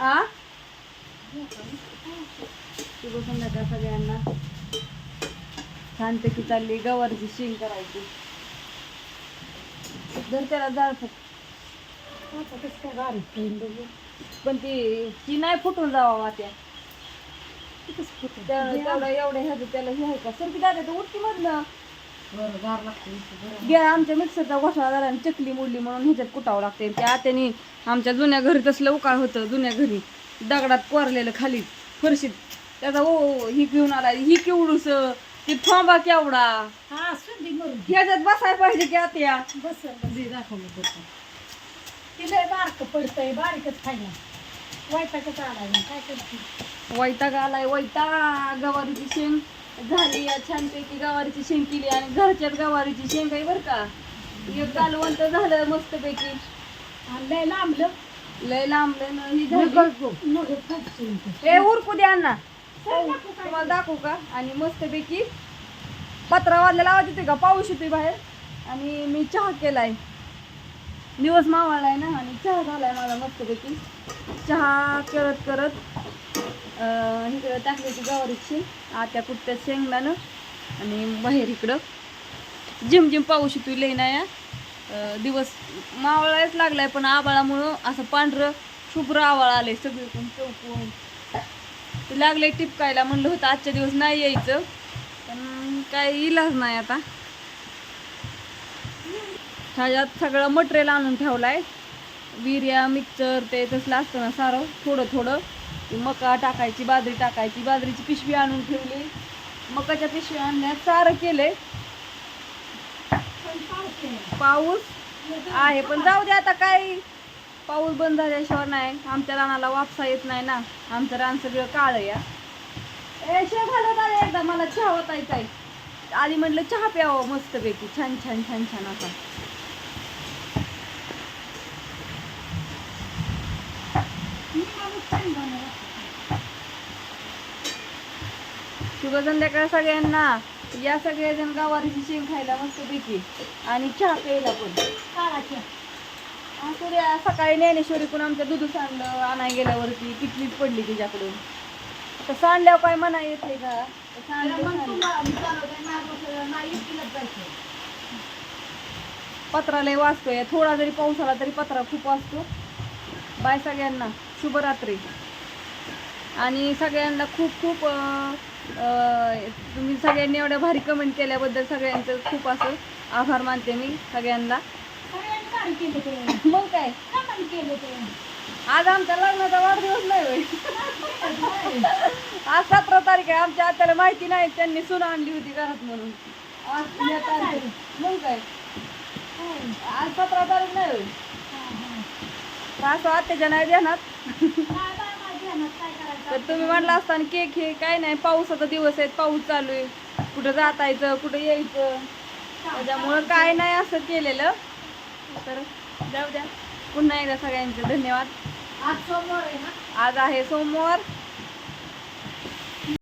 आ? शुभ संध्याकाळ सगळ्यांना छानपैकी चालली गवारची शेंग करायची. जर त्याला जाळ पण ती ती नाही फुटून जावा फुटलं? त्या- तेवढं एवढं ह्याचं त्याला हे आहे का? सर ती दादा तर उठकी मधलं गे आमच्या मिक्सरचा घोसाळा झाला आणि चकली मोडली म्हणून ह्याच्यात कुटावं लागते. त्या आत्याने आमच्या जुन्या घरी तसलं उकाळ होतं जुन्या घरी. दगडात कोरलेलं खाली फरशीत. त्याचा ओ ही घेऊन आला ही केवढूस ती थांबा हा मरून ह्याच्यात बसायला पाहिजे की आत्या. बस बस. दाखवलं होतं तिला बारक पडतंय बारीकच खायला वाईटाकच आलाय काय करते? वैताग आलाय वैताग गवारीची शेंग झाली या छानपैकी गवारीची शेंग केली आणि घरच्याच गवारीची शेंग आहे बरं का. एक कालवंत झालं मस्तपैकी. आणि लय लांबलं. लय लांबलं न ही झाली. हे उरकू द्या अण्णा. तुम्हाला दाखवू का? आणि मस्तपैकी पत्रा वाजलेला आवाज येतोय का? पाऊस येतोय बाहेर. आणि मी चहा केलाय. दिवस मावळलाय ना आणि चहा झालाय माझा मस्तपैकी. चहा करत करत अं, इकडं टाकल्याची गवारीची. आत्या कुठत्या शेंगदाणं आणि बाहेर इकडं. झिमझिम पाऊस येतोय लई या. दिवस मावळायच लागलाय पण आबाळामुळं असं पांढरं शुभ्र आवाळ आलंय सगळीकडून चौकून. ते लागले टिपकायला म्हणलं होतं आजच्या दिवस नाही यायचं. पण काय इलाज नाही आता. ह्याच्यात सगळं मटेरियल आणून ठेवलाय. विर्या मिक्सर ते तसलं असतं ना सारं थोडं थोडं. मका टाकायची बाजरी टाकायची बाजरीची पिशवी आणून ठेवली. मकाच्या पिशवी आणण्यात सारं केलंय. पाऊस आहे पण जाऊ दे आता काय. पाऊस बंद झाल्याशिवाय नाही. आमच्या रानाला वापसा येत नाही ना. आमचं रान सगळं काळ या ए घालत आले एकदा मला चहा होतायचा आहे आधी म्हटलं चहा प्यावं मस्तपैकी. छान छान छान छान असा शुभ संध्याकाळ सगळ्यांना या सगळेजण गावारीची शेंग खायला मस्तपैकी आणि चहा प्यायला पण. असू द्या सकाळी ज्ञानेश्वरी पण आमच्या दूध सांडलं आणाय गेल्यावरती किटलीच पडली तिच्याकडून. आता सांडल्यावर काय म्हणा येते का? तर सांडलं, सांडलं. पत्रा लय वाचतोय. थोडा जरी पाऊस आला तरी पत्रा खूप वाचतो. बाय सगळ्यांना. शुभरात्री. आणि सगळ्यांना खूप खूप तुम्ही सगळ्यांनी एवढ्या भारी कमेंट केल्याबद्दल सगळ्यांचं खूप असं आभार मानते मी सगळ्यांना. मग काय? आज आमच्या लग्नाचा वाढदिवस नाही आज सतरा तारीख आहे. आमच्या आत्याला माहिती नाही. त्यांनी सुना आणली होती घरात म्हणून. आज या तारखेला. मग काय? आज सतरा तारीख नाही तर असं आत्याच्या नाही देणार तर तुम्ही म्हणला असताना केक हे काय नाही पावसाचा दिवस आहे पाऊस चालू आहे. कुठं जातायचं कुठं यायचं? त्याच्यामुळं काय नाही असं केलेलं. तर जाऊ द्या. पुन्हा एकदा सगळ्यांचे धन्यवाद. आज सोमवार आहे ना? आज आहे सोमवार.